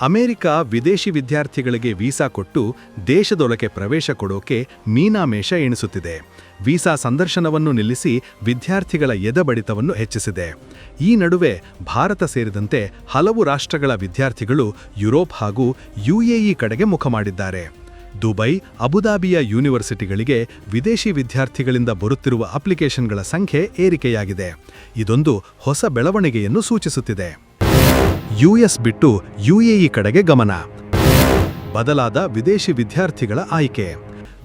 America ವಿದೇಶಿ ವಿದ್ಯಾರ್ಥಿಗಳಿಗೆ visa ಕೊಟ್ಟು ದೇಶದೊಳಗೆ ಪ್ರವೇಶ ಕೊಡೋಕೆ ಮೀನಾಮೇಷ ಎಣಿಸುತ್ತಿದೆ. ವೀಸಾ ಸಂದರ್ಶನವನ್ನು ನಿಲ್ಲಿಸಿ ವಿದ್ಯಾರ್ಥಿಗಳ ಎದಬಡಿತವನ್ನು ಹೆಚ್ಚಿಸಿದೆ. ಈ ನಡುವೆ ಭಾರತ ಸೇರಿದಂತೆ ಹಲವು ರಾಷ್ಟ್ರಗಳ ವಿದ್ಯಾರ್ಥಿಗಳು ಯುರೋಪ್ ಹಾಗೂ ಯುಎಇ ಕಡೆಗೆ ಮುಖ ಮಾಡಿದ್ದಾರೆ. ದುಬೈ, ಅಬುದಾಬಿಯ ಯೂನಿವರ್ಸಿಟಿಗಳಿಗೆ ವಿದೇಶಿ ವಿದ್ಯಾರ್ಥಿಗಳಿಂದ ಬರುತ್ತಿರುವ ಅಪ್ಲಿಕೇಶನ್ಗಳ ಸಂಖ್ಯೆ ಏರಿಕೆಯಾಗಿದೆ. ಇದೊಂದು ಹೊಸ ಬೆಳವಣಿಗೆಯನ್ನು ಸೂಚಿಸುತ್ತಿದೆ. ಯುಎಸ್ ಬಿಟ್ಟು ಯುಎಇ ಕಡೆಗೆ ಗಮನ. ಬದಲಾದ ವಿದೇಶಿ ವಿದ್ಯಾರ್ಥಿಗಳ ಆಯ್ಕೆ.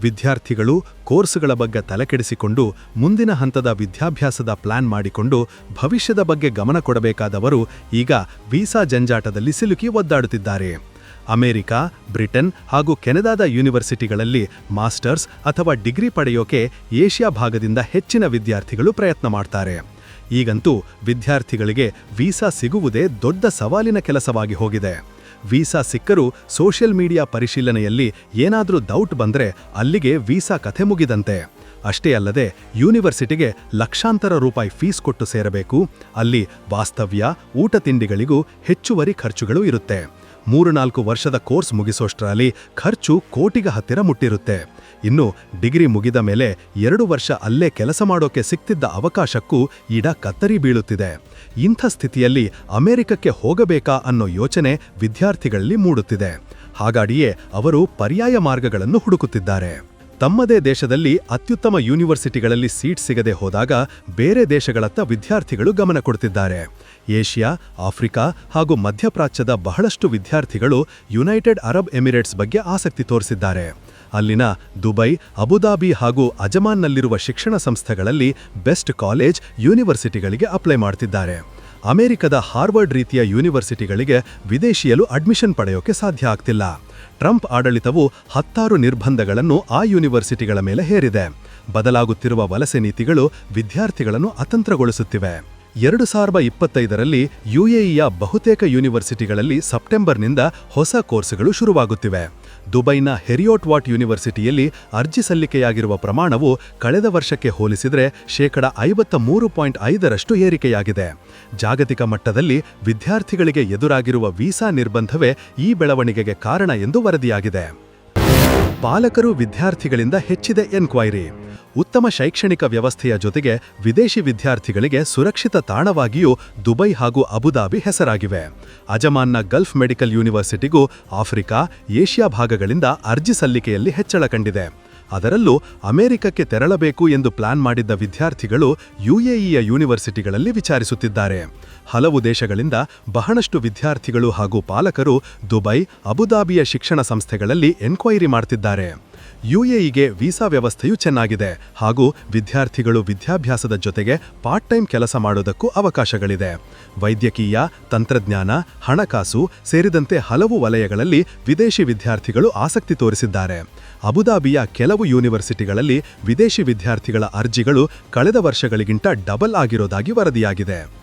ವಿದ್ಯಾರ್ಥಿಗಳು ಕೋರ್ಸ್ಗಳ ಬಗ್ಗೆ ತಲೆಕೆಡಿಸಿಕೊಂಡು ಮುಂದಿನ ಹಂತದ ವಿದ್ಯಾಭ್ಯಾಸದ ಪ್ಲಾನ್ ಮಾಡಿಕೊಂಡು ಭವಿಷ್ಯದ ಬಗ್ಗೆ ಗಮನ ಕೊಡಬೇಕಾದವರು ಈಗ ವೀಸಾ ಜಂಜಾಟದಲ್ಲಿ ಸಿಲುಕಿ ಒದ್ದಾಡುತ್ತಿದ್ದಾರೆ. ಅಮೆರಿಕ, ಬ್ರಿಟನ್ ಹಾಗೂ ಕೆನಡಾದ ಯೂನಿವರ್ಸಿಟಿಗಳಲ್ಲಿ ಮಾಸ್ಟರ್ಸ್ ಅಥವಾ ಡಿಗ್ರಿ ಪಡೆಯೋಕೆ ಏಷ್ಯಾ ಭಾಗದಿಂದ ಹೆಚ್ಚಿನ ವಿದ್ಯಾರ್ಥಿಗಳು ಪ್ರಯತ್ನ ಮಾಡ್ತಾರೆ. ಈಗಂತೂ ವಿದ್ಯಾರ್ಥಿಗಳಿಗೆ ವೀಸಾ ಸಿಗುವುದೇ ದೊಡ್ಡ ಸವಾಲಿನ ಕೆಲಸವಾಗಿ ಹೋಗಿದೆ. ವೀಸಾ ಸಿಕ್ಕರೂ ಸೋಷಿಯಲ್ ಮೀಡಿಯಾ ಪರಿಶೀಲನೆಯಲ್ಲಿ ಏನಾದರೂ ಡೌಟ್ ಬಂದರೆ ಅಲ್ಲಿಗೆ ವೀಸಾ ಕಥೆ ಮುಗಿದಂತೆ. ಅಷ್ಟೇ ಅಲ್ಲದೆ ಯೂನಿವರ್ಸಿಟಿಗೆ ಲಕ್ಷಾಂತರ ರೂಪಾಯಿ ಫೀಸ್ ಕೊಟ್ಟು ಸೇರಬೇಕು. ಅಲ್ಲಿ ವಾಸ್ತವ್ಯ, ಊಟ ತಿಂಡಿಗಳಿಗೂ ಹೆಚ್ಚುವರಿ ಖರ್ಚುಗಳು ಇರುತ್ತೆ. ಮೂರು ನಾಲ್ಕು ವರ್ಷದ ಕೋರ್ಸ್ ಮುಗಿಸೋಷ್ಟರಲ್ಲಿ ಖರ್ಚು ಕೋಟಿಗ ಹತ್ತಿರ ಮುಟ್ಟಿರುತ್ತೆ. ಇನ್ನು ಡಿಗ್ರಿ ಮುಗಿದ ಮೇಲೆ ಎರಡು ವರ್ಷ ಅಲ್ಲೇ ಕೆಲಸ ಮಾಡೋಕೆ ಸಿಕ್ತಿದ್ದ ಅವಕಾಶಕ್ಕೂ ಈಡ ಕತ್ತರಿ ಬೀಳುತ್ತಿದೆ. ಇಂಥ ಸ್ಥಿತಿಯಲ್ಲಿ ಅಮೆರಿಕಕ್ಕೆ ಹೋಗಬೇಕಾ ಅನ್ನೋ ಯೋಚನೆ ವಿದ್ಯಾರ್ಥಿಗಳಲ್ಲಿ ಮೂಡುತ್ತಿದೆ. ಹಾಗಾಡಿಯೇ ಅವರು ಪರ್ಯಾಯ ಮಾರ್ಗಗಳನ್ನು ಹುಡುಕುತ್ತಿದ್ದಾರೆ. ತಮ್ಮದೇ ದೇಶದಲ್ಲಿ ಅತ್ಯುತ್ತಮ ಯೂನಿವರ್ಸಿಟಿಗಳಲ್ಲಿ ಸೀಟ್ ಸಿಗದೆ ಹೋದಾಗ ಬೇರೆ ದೇಶಗಳತ್ತ ವಿದ್ಯಾರ್ಥಿಗಳು ಗಮನ ಕೊಡ್ತಿದ್ದಾರೆ. ಏಷ್ಯಾ, ಆಫ್ರಿಕಾ ಹಾಗೂ ಮಧ್ಯಪ್ರಾಚ್ಯದ ಬಹಳಷ್ಟು ವಿದ್ಯಾರ್ಥಿಗಳು ಯುನೈಟೆಡ್ ಅರಬ್ ಎಮಿರೇಟ್ಸ್ ಬಗ್ಗೆ ಆಸಕ್ತಿ ತೋರಿಸಿದ್ದಾರೆ. ಅಲ್ಲಿನ ದುಬೈ, ಅಬುದಾಬಿ ಹಾಗೂ ಅಜಮಾನ್ನಲ್ಲಿರುವ ಶಿಕ್ಷಣ ಸಂಸ್ಥೆಗಳಲ್ಲಿ ಬೆಸ್ಟ್ ಕಾಲೇಜ್ ಯೂನಿವರ್ಸಿಟಿಗಳಿಗೆ ಅಪ್ಲೈ ಮಾಡ್ತಿದ್ದಾರೆ. ಅಮೆರಿಕದ ಹಾರ್ವರ್ಡ್ ರೀತಿಯ ಯೂನಿವರ್ಸಿಟಿಗಳಿಗೆ ವಿದೇಶಿಯಲು ಅಡ್ಮಿಷನ್ ಪಡೆಯೋಕೆ ಸಾಧ್ಯ ಆಗ್ತಿಲ್ಲ. ಟ್ರಂಪ್ ಆಡಳಿತವು ಹತ್ತಾರು ನಿರ್ಬಂಧಗಳನ್ನು ಆ ಯೂನಿವರ್ಸಿಟಿಗಳ ಮೇಲೆ ಹೇರಿದೆ. ಬದಲಾಗುತ್ತಿರುವ ವಲಸೆ ನೀತಿಗಳು ವಿದ್ಯಾರ್ಥಿಗಳನ್ನು ಅತಂತ್ರಗೊಳಿಸುತ್ತಿವೆ. ಎರಡು ಸಾವಿರದ ಇಪ್ಪತ್ತೈದರಲ್ಲಿ ಯುಎಇಯ ಬಹುತೇಕ ಯೂನಿವರ್ಸಿಟಿಗಳಲ್ಲಿ ಸೆಪ್ಟೆಂಬರ್ನಿಂದ ಹೊಸ ಕೋರ್ಸ್ಗಳು ಶುರುವಾಗುತ್ತಿವೆ. ದುಬೈನ ಹೆರಿಯೋಟ್ ವಾಟ್ ಯೂನಿವರ್ಸಿಟಿಯಲ್ಲಿ ಅರ್ಜಿ ಸಲ್ಲಿಕೆಯಾಗಿರುವ ಪ್ರಮಾಣವು ಕಳೆದ ವರ್ಷಕ್ಕೆ ಹೋಲಿಸಿದರೆ ಶೇಕಡ ಐವತ್ತ ಮೂರು ಪಾಯಿಂಟ್ ಐದರಷ್ಟು ಏರಿಕೆಯಾಗಿದೆ. ಜಾಗತಿಕ ಮಟ್ಟದಲ್ಲಿ ವಿದ್ಯಾರ್ಥಿಗಳಿಗೆ ಎದುರಾಗಿರುವ ವೀಸಾ ನಿರ್ಬಂಧವೇ ಈ ಬೆಳವಣಿಗೆಗೆ ಕಾರಣ ಎಂದು ವರದಿಯಾಗಿದೆ. ಪಾಲಕರು ವಿದ್ಯಾರ್ಥಿಗಳಿಂದ ಹೆಚ್ಚಿದೆ ಎನ್ಕ್ವೈರಿ. ಉತ್ತಮ ಶೈಕ್ಷಣಿಕ ವ್ಯವಸ್ಥೆಯ ಜೊತೆಗೆ ವಿದೇಶಿ ವಿದ್ಯಾರ್ಥಿಗಳಿಗೆ ಸುರಕ್ಷಿತ ತಾಣವಾಗಿಯೂ ದುಬೈ ಹಾಗೂ ಅಬುದಾಬಿ ಹೆಸರಾಗಿವೆ. ಅಜಮಾನ್ನ ಗಲ್ಫ್ ಮೆಡಿಕಲ್ ಯೂನಿವರ್ಸಿಟಿಗೂ ಆಫ್ರಿಕಾ, ಏಷ್ಯಾ ಭಾಗಗಳಿಂದ ಅರ್ಜಿ ಸಲ್ಲಿಕೆಯಲ್ಲಿ ಹೆಚ್ಚಳ ಕಂಡಿದೆ. ಅದರಲ್ಲೂ ಅಮೆರಿಕಕ್ಕೆ ತೆರಳಬೇಕು ಎಂದು ಪ್ಲಾನ್ ಮಾಡಿದ್ದ ವಿದ್ಯಾರ್ಥಿಗಳು ಯುಎಇಯ ಯೂನಿವರ್ಸಿಟಿಗಳಲ್ಲಿ ವಿಚಾರಿಸುತ್ತಿದ್ದಾರೆ. ಹಲವು ದೇಶಗಳಿಂದ ಬಹಳಷ್ಟು ವಿದ್ಯಾರ್ಥಿಗಳು ಹಾಗೂ ಪಾಲಕರು ದುಬೈ, ಅಬುದಾಬಿಯ ಶಿಕ್ಷಣ ಸಂಸ್ಥೆಗಳಲ್ಲಿ ಎನ್ಕ್ವೈರಿ ಮಾಡ್ತಿದ್ದಾರೆ. ಯುಎಇಗೆ ವೀಸಾ ವ್ಯವಸ್ಥೆಯು ಚೆನ್ನಾಗಿದೆ ಹಾಗೂ ವಿದ್ಯಾರ್ಥಿಗಳು ವಿದ್ಯಾಭ್ಯಾಸದ ಜೊತೆಗೆ ಪಾರ್ಟ್ ಟೈಮ್ ಕೆಲಸ ಮಾಡೋದಕ್ಕೂ ಅವಕಾಶಗಳಿದೆ. ವೈದ್ಯಕೀಯ, ತಂತ್ರಜ್ಞಾನ, ಹಣಕಾಸು ಸೇರಿದಂತೆ ಹಲವು ವಲಯಗಳಲ್ಲಿ ವಿದೇಶಿ ವಿದ್ಯಾರ್ಥಿಗಳು ಆಸಕ್ತಿ ತೋರಿಸಿದ್ದಾರೆ. ಅಬುದಾಬಿಯ ಕೆಲವು ಯೂನಿವರ್ಸಿಟಿಗಳಲ್ಲಿ ವಿದೇಶಿ ವಿದ್ಯಾರ್ಥಿಗಳ ಅರ್ಜಿಗಳು ಕಳೆದ ವರ್ಷಗಳಿಗಿಂತ ಡಬಲ್ ಆಗಿರೋದಾಗಿ ವರದಿಯಾಗಿದೆ.